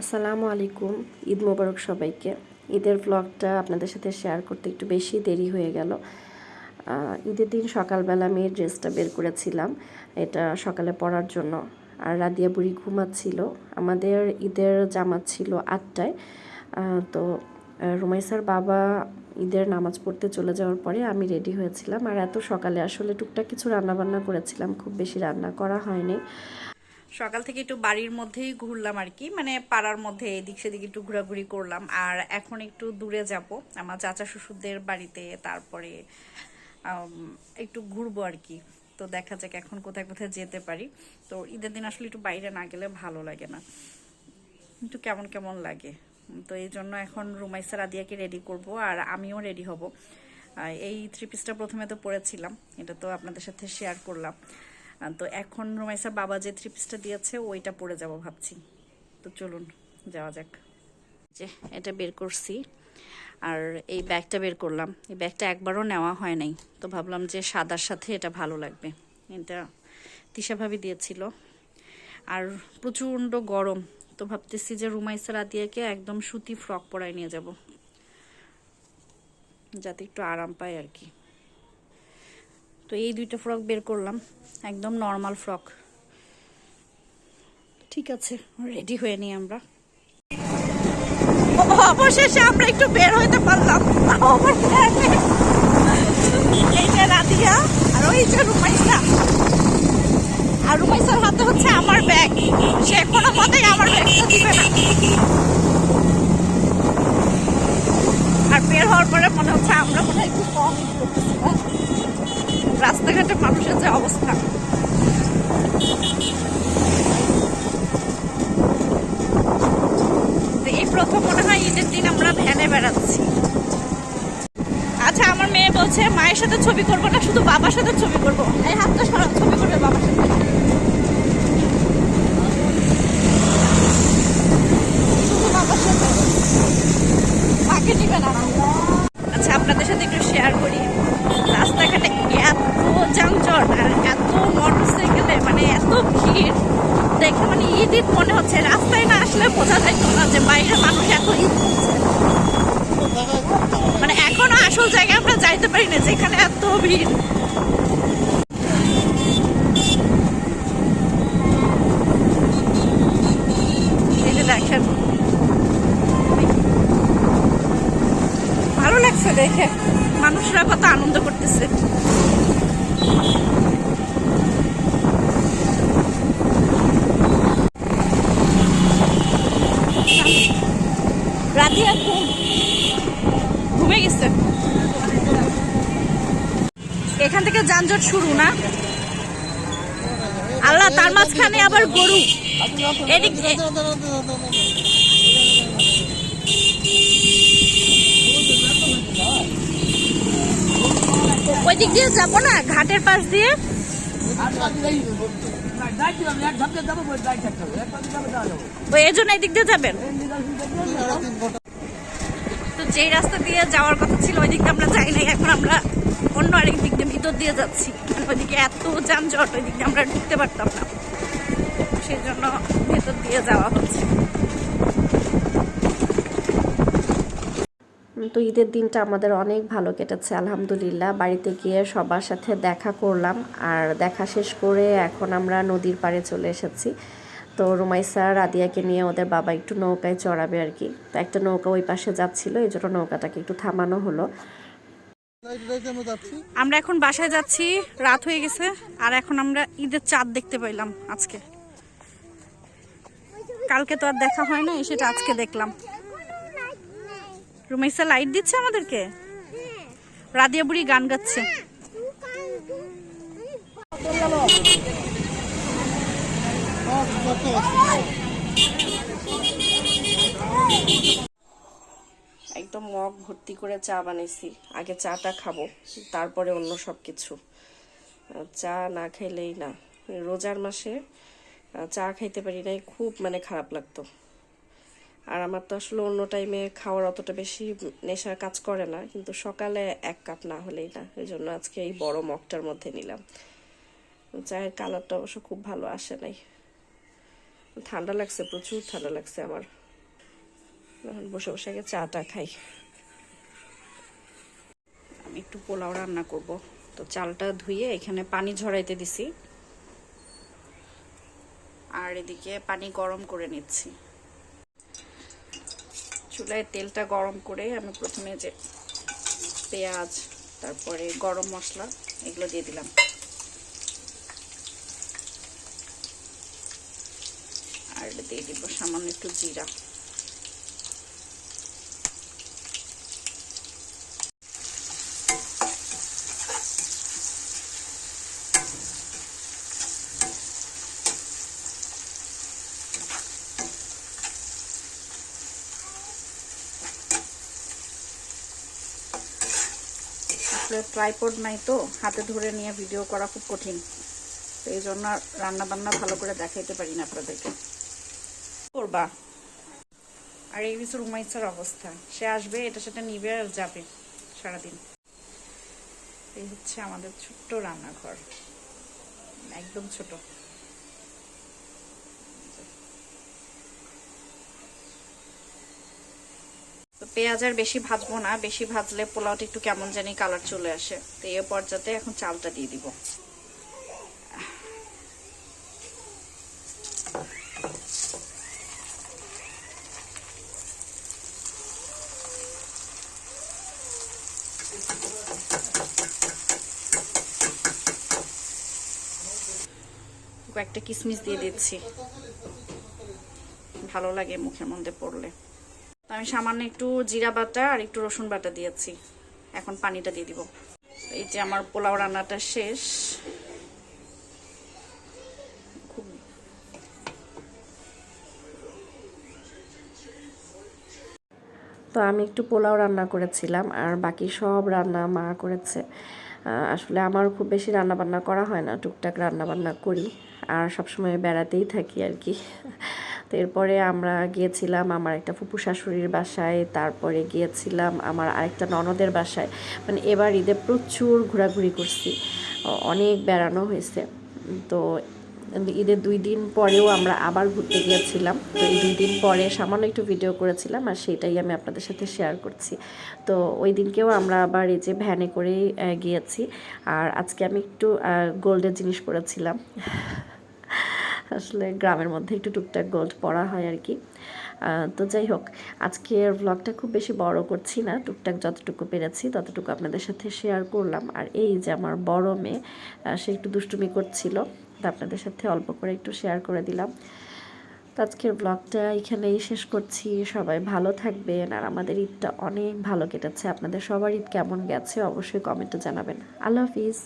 আসসালামু আলাইকুম, ঈদ মোবারক সবাইকে। ঈদের ব্লগটা আপনাদের সাথে শেয়ার করতে একটু বেশি দেরি হয়ে গেল। ঈদের দিন সকালবেলা আমি ড্রেসটা বের করেছিলাম। এটা সকালে পরার জন্য। আর রাদিয়া বুড়ি ঘুমাচ্ছিল। আমাদের ঈদের জামাত ছিল আটটায়। তো রুমাইসার বাবা ঈদের নামাজ পড়তে চলে যাওয়ার পরে আমি রেডি হয়েছিলাম। আর এত সকালে আসলে টুকটাক কিছু রান্নাবান্না করেছিলাম। খুব বেশি রান্না করা হয়নি। সকাল থেকে একটু বাড়ির মধ্যেই ঘুরলাম আর কি। মানে পাড়ার মধ্যে এদিক সেদিক একটু ঘোরাঘুরি করলাম। আর এখন একটু দূরে যাব। আমার চাচা শ্বশুরদের বাড়িতে তারপরে একটু ঘুরবো আর কি। তো দেখা যাক এখন কোথায় কোথায় যেতে পারি। তো ঈদের দিন আসলে একটু বাইরে না গেলে ভালো লাগে না। একটু কেমন কেমন লাগে। তো এই জন্য এখন রুমাইসার আদিয়াকে রেডি করব আর আমিও রেডি হব। এই থ্রি পিসটা প্রথমে তো পরেছিলাম। এটা তো আপনাদের সাথে শেয়ার করলাম। তো এখন রুমাইসার বাবা যে থ্রি পিসটা দিয়েছে, ওইটা পরে যাব ভাবছি। তো চলুন, যাওয়া যাক। যে, এটা বের করছি। আর এই ব্যাগটা বের করলাম। এই ব্যাগটা একবারও নেওয়া হয় নাই। তো ভাবলাম যে সাদার সাথে এটা ভালো লাগবে। এটা তিশা ভাবি দিয়েছিল। আর প্রচণ্ড গরম। তো ভাবতেছি যে রুমাইসার আদিয়াকে একদম সুতি ফ্রক পরায় নিয়ে যাব। যাতে একটু আরাম পায় আর কি। তো এই দুইটা ফ্রক বের করলাম, একদম নর্মাল ফ্রক ঠিক আছে রেডি হয়ে নিই আমরা। অবশেষে আমরা একটু বের হইতে পারলাম। আমার ব্যাগে এই রাধিয়া আর ওই যে রুমাইসা। আর রুমাইসার হাতে হচ্ছে আমার ব্যাগ সে কোনো মতেই আমার ব্যাগটা দিবে না। আর বের হওয়ার পরে মনে হচ্ছে আমরা মনে হয় একটু কম? রাস্তাঘাটে মানুষের যে অবস্থা। এই প্রথম মনে হয় ঈদের দিন আমরা ভ্যানে বেড়াচ্ছি। আচ্ছা আমার মেয়ে বলছে, মায়ের সাথে ছবি করব না, শুধু বাবার সাথে ছবি করব? এই হাতটা সরা, ছবি করবে বাবার সাথে। শুধু বাবার সাথে? মাকে নিবে না আচ্ছা আপনাদের সাথে একটু শেয়ার করি রাস্তাঘাটে এত যানজট আর এত মোটরসাইকেলে মানে এত ভিড় দেখে মানে ঈদ ঈদ মনে হচ্ছে রাস্তায় না আসলে বোঝা যাইতো না যে বাইরে মানুষ এত ঈদ করছে মানে এখনও আসল জায়গায় আমরা যাইতে পারি না যেখানে এত ভিড়। ভালো লাগছে দেখে। মানুষরা কত আনন্দ করতেছে। রাতে আর ঘুমে গেছে। এখান থেকে যানজট শুরু না? আল্লাহ তার মাঝখানে আবার গরু। এদিক ওই দিক দিয়ে যাব না ঘাটের পাশ দিয়ে? ওই জন্য এই দিক দিয়ে যাবেন? যেই রাস্তা দিয়ে যাওয়ার কথা ছিল ওই দিক দিয়ে আমরা যাই নাই, এখন আমরা অন্য আরেক দিক দিয়ে ভিতর দিয়ে যাচ্ছি। ওইদিকে এত যানজট ওই দিক আমরা ঢুকতে পারতাম না। সেই জন্য ভেতর দিয়ে যাওয়া হচ্ছে। তো ঈদের দিনটা আমাদের অনেক ভালো কেটেছে, আলহামদুলিল্লাহ। বাড়িতে গিয়ে সবার সাথে দেখা করলাম, আর দেখা শেষ করে এখন আমরা নদীর পাড়ে চলে এসেছি। তো রুমাইসা রাদিয়াকে নিয়ে ওদের বাবা একটু নৌকায় চড়াবে আর কি। তো একটা নৌকা ওই পাশে যাচ্ছিল, এই জন্য নৌকাটাকে একটু থামানো হলো। আমরা এখন বাসায় যাচ্ছি, রাত হয়ে গেছে, আর এখন আমরা ঈদের চাঁদ দেখতে পাইলাম আজকে। কালকে তো আর দেখা হয় না সেটা আজকে দেখলাম। রুমাইসা লাইট দিচ্ছে আমাদেরকে? রাদিয়া বুড়ি গান গাচ্ছে। একদম মগ ভর্তি করে চা বানিয়েছি আগে চাটা খাব, তারপরে অন্য সব কিছু চা না খাইলেই না। রোজার মাসে চা খাইতে পারি নাই, খুব মানে খারাপ লাগতো। আর আমার তো আসলে অন্য টাইমে খাওয়ার অতটা বেশি নেশার কাজ করে না, কিন্তু সকালে এক কাপ না হলেই না। এই জন্য আজকে এই বড় মগটার মধ্যে নিলাম। চায়ের কালারটা অবশ্য খুব ভালো আসে নাই। ঠান্ডা লাগছে, প্রচুর ঠান্ডা লাগছে আমার। এখন বসে বসে আগে চাটা খাই। আমি একটু পোলাও রান্না করব। তো চালটা ধুয়ে এখানে পানি ঝরাইতে দিছি। আর এদিকে পানি গরম করে নিচ্ছি। চুলায় তেলটা গরম করে আমি প্রথমে যে পেঁয়াজ, তারপরে গরম মশলা, এগুলো দিয়ে দিলাম। আর দিয়ে দিব, সামান্য একটু জিরা। ট্রাইপড নাই তো, হাতে ধরে নিয়ে ভিডিও করা খুব কঠিন। তো এই জন্য রান্না বান্না ভালো করে দেখাইতে পারি না আপনাদেরকে। করবা। আর এই কিছু রুমাইসার অবস্থা। সে আসবে এটা সেটা নিবে আর যাবে সারাদিন। এই হচ্ছে আমাদের ছোট্ট রান্নাঘর। একদম ছোট। পেঁয়াজ আর বেশি ভাজবো না। বেশি ভাজলে পোলাওটা একটু কেমন জানি কালার চলে আসে। তো এই পর্যাতে এখন চালটা দিয়ে দিব। কয়েকটা কিশমিশ দিয়ে দিচ্ছি। ভালো লাগে মুখের মধ্যে পড়লে। তো আমি সামান্য একটু জিরা বাটা আর একটু রসুন বাটা দিয়েছি। এখন পানিটা দিয়ে দিব। এই যে আমার পোলাও রান্নাটা শেষ। খুব তো আমি একটু পোলাও রান্না করেছিলাম আর বাকি সব রান্না মা করেছে। আসলে আমার খুব বেশি রান্না বান্না করা হয় না, টুকটাক রান্না বান্না করি। আর সবসময় বেড়াতেই থাকি আর কি। তো এরপরে আমরা গিয়েছিলাম আমার একটা ফুপু শাশুড়ির বাসায়, তারপরে গিয়েছিলাম আমার আরেকটা ননদের বাসায়। মানে এবার ঈদে প্রচুর ঘোরাঘুরি করছি অনেক বেড়ানো হয়েছে। তো ঈদের দুই দিন পরেও আমরা আবার ঘুরতে গিয়েছিলাম। তো এই দুই দিন পরে সামান্য একটু ভিডিও করেছিলাম আর সেটাই আমি আপনাদের সাথে শেয়ার করছি। তো ওই দিনকেও আমরা আবার এই যে ভ্যানে করেই গিয়েছি। আর আজকে আমি একটু গোল্ডের জিনিস পরেছিলাম আসলে গ্রামের মধ্যে একটু টুকটাক গোল্ড পরা হয় আর কি। তো যাই হোক, আজকের ব্লগটা খুব বেশি বড় করছি না, টুকটাক যতটুকু পেরেছি ততটুকু আপনাদের সাথে শেয়ার করলাম। আর এই যে আমার বড় মেয়ে সে একটু দুষ্টুমি করছিল, তা আপনাদের সাথে অল্প করে একটু শেয়ার করে দিলাম। তো আজকের ব্লগটা এখানেই শেষ করছি। সবাই ভালো থাকবেন, আর আমাদের ঈদটা অনেক ভালো কেটেছে। আপনাদের সবার ঈদ কেমন গেছে অবশ্যই কমেন্টে জানাবেন। আল্লাহ হাফিজ।